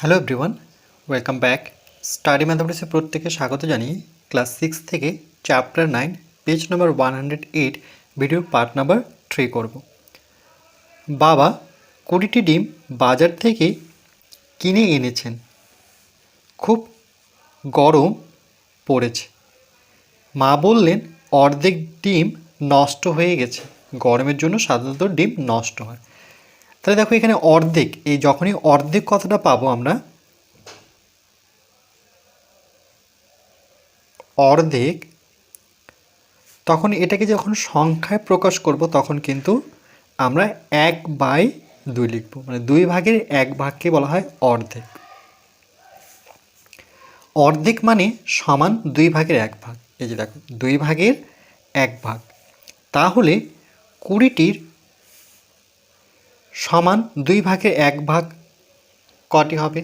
Hello everyone welcome back study ম্যাথামেটিক্সে প্রত্যেকে স্বাগত জানিয়ে ক্লাস সিক্স থেকে chapter nine page number one hundred eight ভিডিওর পার্ট নাম্বার থ্রি করব। বাবা, কুড়িটি ডিম বাজার থেকে কিনে এনেছেন। খুব গরম পড়েছে। মা বললেন, অর্ধেক ডিম নষ্ট হয়ে গেছে। গরমের জন্য সাধারণত ডিম নষ্ট হয়। তাহলে দেখো এখানে অর্ধেক, এই যখনই অর্ধেক কথাটা পাবো আমরা, অর্ধেক, তখন এটাকে যখন সংখ্যায় প্রকাশ করব, তখন কিন্তু আমরা এক বাই দুই লিখব। মানে দুই ভাগের এক ভাগকে বলা হয় অর্ধেক। অর্ধেক মানে সমান দুই ভাগের এক ভাগ। এই যে দেখো, দুই ভাগের এক ভাগ। তাহলে কুড়িটির সমান দুই ভাগের এক ভাগ কটি হবে?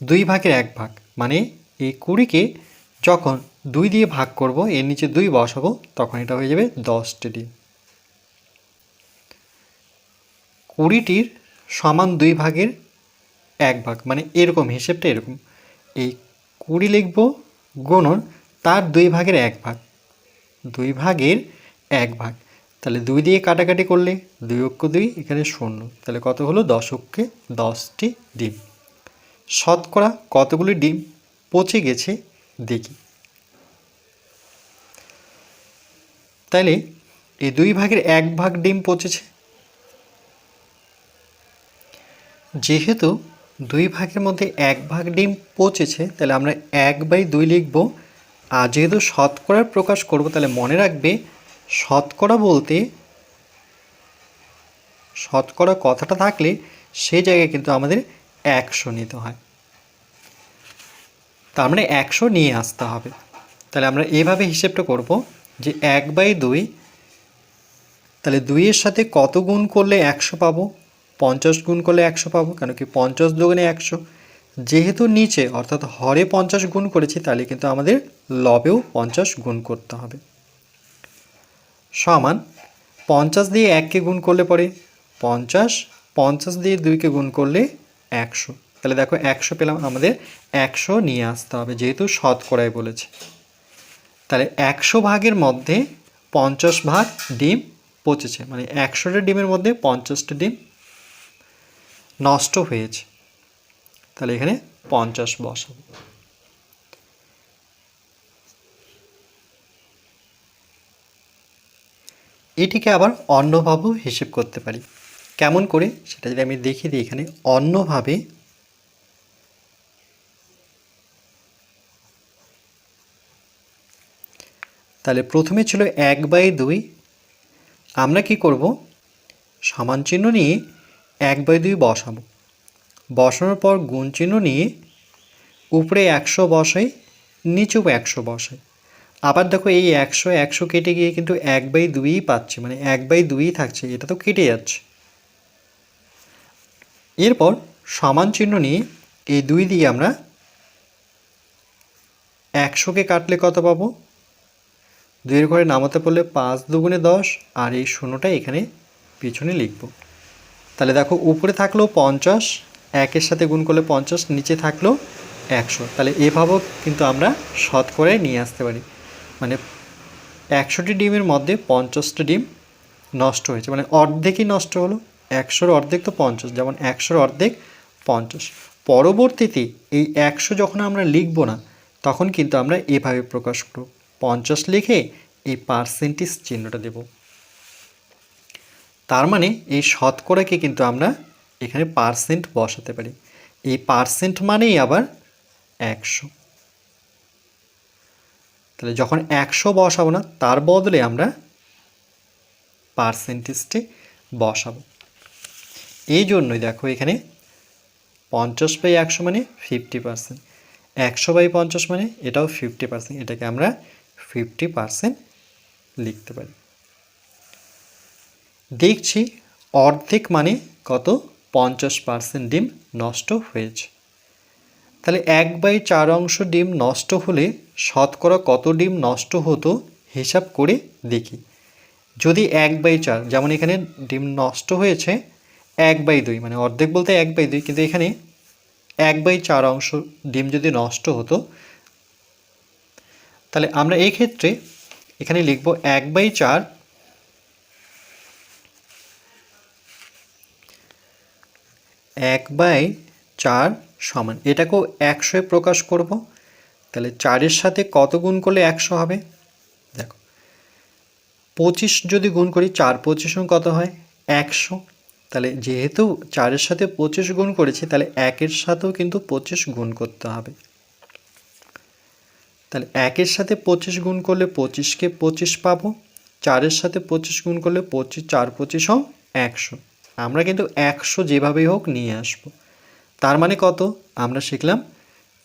দুই ভাগের এক ভাগ মানে এই কুড়িকে যখন দুই দিয়ে ভাগ করব, এর নিচে দুই বসাবো, তখন এটা হয়ে যাবে দশটি কুড়িটির সমান দুই ভাগের এক ভাগ মানে এরকম, হিসেবটা এরকম। এই কুড়ি লিখব গুণন তার দুই ভাগের এক ভাগ, দুই ভাগের এক ভাগ। তাহলে দুই দিয়ে কাটাকাটি করলে দুই অক্ষ দুই, এখানে শূন্য। তাহলে কত হলো? দশ অক্ষে দশটি ডিম। শতকরা কতগুলি ডিম? পচে গেছে, দেখি। তাহলে এই দুই ভাগের এক ভাগ ডিম পচেছে। যেহেতু দুই ভাগের মধ্যে এক ভাগ ডিম পচেছে, তাহলে আমরা এক বাই দুই লিখব। আর যেহেতু শতকরার প্রকাশ করব, তাহলে মনে রাখবে শতকরা বলতে, শতকরা কথাটা থাকলে সেই জায়গায় কিন্তু আমাদের একশো নিতে হয়। তার মানে একশো নিয়ে আসতে হবে। তাহলে আমরা এভাবে হিসেবটা করব যে এক বাই দুই, তাহলে দুইয়ের সাথে কত গুণ করলে একশো পাবো? পঞ্চাশ গুণ করলে একশো পাবো, কেন কি পঞ্চাশ দুগুণে একশো। যেহেতু নিচে, অর্থাৎ হরে পঞ্চাশ গুণ করেছি, তাহলে কিন্তু আমাদের লবেও পঞ্চাশ গুণ করতে হবে। সমান পঞ্চাশ দিয়ে এককে গুণ করলে পরে পঞ্চাশ পঞ্চাশ দিয়ে দুইকে গুণ করলে একশো। তাহলে দেখো একশো পেলাম, আমাদের একশো নিয়ে আসতে হবে, যেহেতু শতকরায় বলেছে। তাহলে একশো ভাগের মধ্যে পঞ্চাশ ভাগ ডিম পচেছে মানে একশোটা ডিমের মধ্যে পঞ্চাশটা ডিম নষ্ট হয়েছে। তাহলে এখানে পঞ্চাশ বসাবো। এটিকে আবার অন্যভাবেও হিসেব করতে পারি। কেমন করে? সেটা যদি আমি দেখিয়ে দিই এখানে অন্যভাবে তাহলে প্রথমে ছিল এক বাই দুই। আমরা কি করব? সমান চিহ্ন নিয়ে এক বাই দুই বসাবো। বসানোর পর গুণ চিহ্ন নিয়ে উপরে একশো বসাই, নিচেও একশো বসাই। আবার দেখো এই একশো একশো কেটে গিয়ে কিন্তু এক বাই দুইই পাচ্ছে মানে এক বাই দুইই থাকছে, এটা তো কেটে যাচ্ছে। এরপর সমান চিহ্ন নিয়ে এই দুই দিয়ে আমরা একশোকে কাটলে কত পাবো? দুইয়ের ঘরে নামাতে পড়লে পাঁচ দুগুণে দশ, আর এই শূন্যটা এখানে পিছনে লিখব। তাহলে দেখো উপরে থাকল পঞ্চাশ, একের সাথে গুণ করলে পঞ্চাশ, নিচে থাকল একশো। তাহলে এভাবেও কিন্তু আমরা শতকরায় নিয়ে আসতে পারি। একশোটি ডিমের মধ্যে পঞ্চাশটা ডিম নষ্ট হয়েছে। মানে অর্ধেকই নষ্ট হলো, একশোর অর্ধেক তো পঞ্চাশ, যেমন একশোর অর্ধেক পঞ্চাশ। পরবর্তীতে এই একশো যখন আমরা লিখব না, তখন কিন্তু আমরা এভাবে প্রকাশ করব। পঞ্চাশ লিখে এই পার্সেন্টেজ চিহ্নটা দেব। তার মানে এই শতকরাকে কিন্তু আমরা এখানে পার্সেন্ট বসাতে পারি। এই পার্সেন্ট মানেই আবার একশো। তাহলে যখন একশো বসাবো না, তার বদলে আমরা পার্সেন্টেজটি বসাবো। এই জন্যই দেখো এখানে পঞ্চাশ বাই একশো মানে ফিফটি পার্সেন্ট একশো বাই পঞ্চাশ মানে এটাও ফিফটি পার্সেন্ট এটাকে আমরা ফিফটি পার্সেন্ট লিখতে পারি। দেখছি অর্ধেক মানে কত? পঞ্চাশ পার্সেন্ট ডিম নষ্ট হয়েছে। তাহলে এক বাই চার অংশ ডিম নষ্ট হলে শতকরা কত ডিম নষ্ট হতো হিসাব করে দেখি। যদি এক বাই চার, যেমন এখানে ডিম নষ্ট হয়েছে, এক বাই দুই মানে অর্ধেক বলতে এক বাই দুই, কিন্তু এখানে এক বাই চার অংশ ডিম যদি নষ্ট হতো, তাহলে আমরা এই ক্ষেত্রে এখানে লিখব এক বাই চার এক বাই চার সমান। এটাকেও একশোয় প্রকাশ করব। তাহলে চারের সাথে কত গুণ করলে একশো হবে? দেখো, পঁচিশ যদি গুণ করি, চার পঁচিশ কত হয়? একশো। তাহলে যেহেতু চারের সাথে পঁচিশ গুণ করেছি, তাহলে একের সাথেও কিন্তু পঁচিশ গুণ করতে হবে। তাহলে একের সাথে পঁচিশ গুণ করলে পঁচিশকে পঁচিশ পাবো। চারের সাথে পঁচিশ গুণ করলে পঁচিশ, চার পঁচিশ হোক একশো। আমরা কিন্তু একশো যেভাবেই হোক নিয়ে আসব। তার মানে কত? আমরা শিখলাম,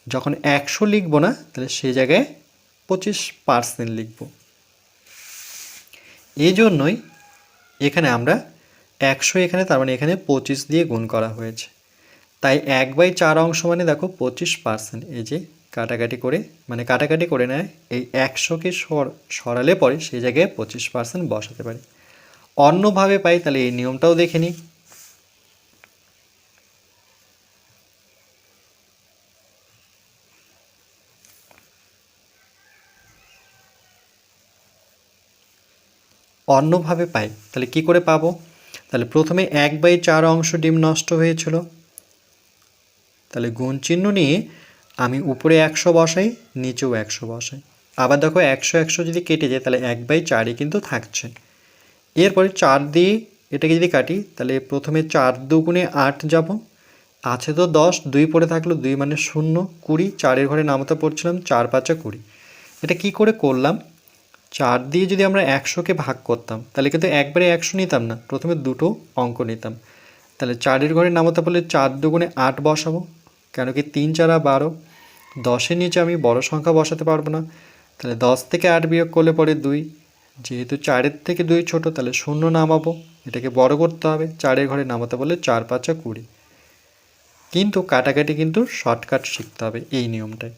যখন একশো লিখব না, তাহলে সেই জায়গায় পঁচিশ পার্সেন্ট লিখব। এই জন্যই এখানে আমরা একশো এখানে, তার মানে এখানে পঁচিশ দিয়ে গুণ করা হয়েছে। তাই এক বাই চার অংশ মানে দেখো পঁচিশ পার্সেন্ট এই যে কাটাকাটি করে মানে কাটাকাটি করে নেয়, এই একশোকে সর, সরালে পরে সেই জায়গায় পঁচিশ পার্সেন্ট বসাতে পারি। অন্যভাবে পাই, তাহলে এই নিয়মটাও দেখে নিই। অন্যভাবে পাই। তাহলে কি করে পাবো? তাহলে প্রথমে এক বাই চার অংশ ডিম নষ্ট হয়েছিল। তাহলে গুণ চিহ্ন নিয়ে আমি উপরে একশো বসাই, নিচেও একশো বসাই। আবার দেখো একশো একশো যদি কেটে যায়, তাহলে এক বাই চারই কিন্তু থাকছে। এরপরে চার দিয়ে এটাকে যদি কাটি, তাহলে প্রথমে চার দুগুণে আট যাব। আছে তো দশ, দুই পড়ে থাকল, দুই মানে শূন্য, কুড়ি, চারের ঘরে নামতা পড়ছিলাম, চার পাঁচা কুড়ি। এটা কি করে করলাম? চার দিয়ে যদি আমরা একশোকে ভাগ করতাম, তাহলে কিন্তু একবারে একশো নিতাম না। প্রথমে দুটো অঙ্ক নিতাম। তাহলে চারের ঘরে নামাতে বললে চার দুগুণে আট বসাবো, কেন কি তিন চারা বারো। দশের নিচে আমি বড় সংখ্যা বসাতে পারব না। তাহলে দশ থেকে আট বিয়োগ করলে পরে দুই। যেহেতু চারের থেকে দুই ছোট, তাহলে শূন্য নামাবো। এটাকে বড় করতে হবে। চারের ঘরে নামাতে বললে চার, পাঁচা কুড়ি। কিন্তু কাটাকাটি কিন্তু শর্টকাট শিখতে হবে এই নিয়মটায়।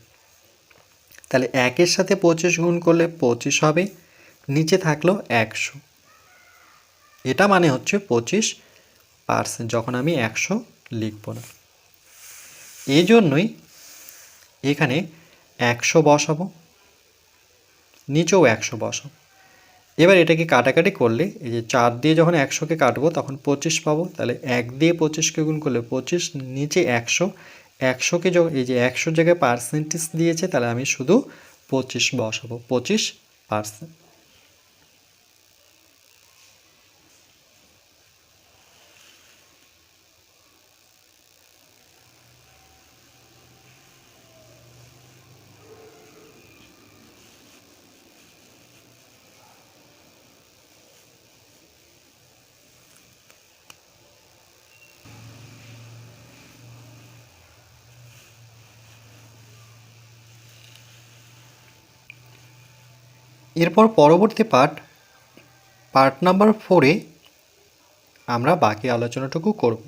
তাহলে একের সাথে পঁচিশ গুণ করলে পঁচিশ হবে, নিচে থাকল একশো। এটা মানে হচ্ছে পঁচিশ পার্সেন্ট যখন আমি একশো লিখব না। এই জন্যই এখানে একশো বসাবো, নিচেও একশো বসাবো। এবার এটাকে কাটাকাটি করলে, এই যে চার দিয়ে যখন একশোকে কাটবো, তখন পঁচিশ পাবো, তাহলে এক দিয়ে পঁচিশকে গুণ করলে পঁচিশ, নিচে একশো একশোকে যখন এই যে একশো জায়গায় পার্সেন্টেজ দিয়েছে, তাহলে আমি শুধু পঁচিশ বসাবো। পঁচিশ পার্সেন্ট এরপর পরবর্তী পার্ট পার্ট নাম্বার ফোরে আমরা বাকি আলোচনাটুকু করব।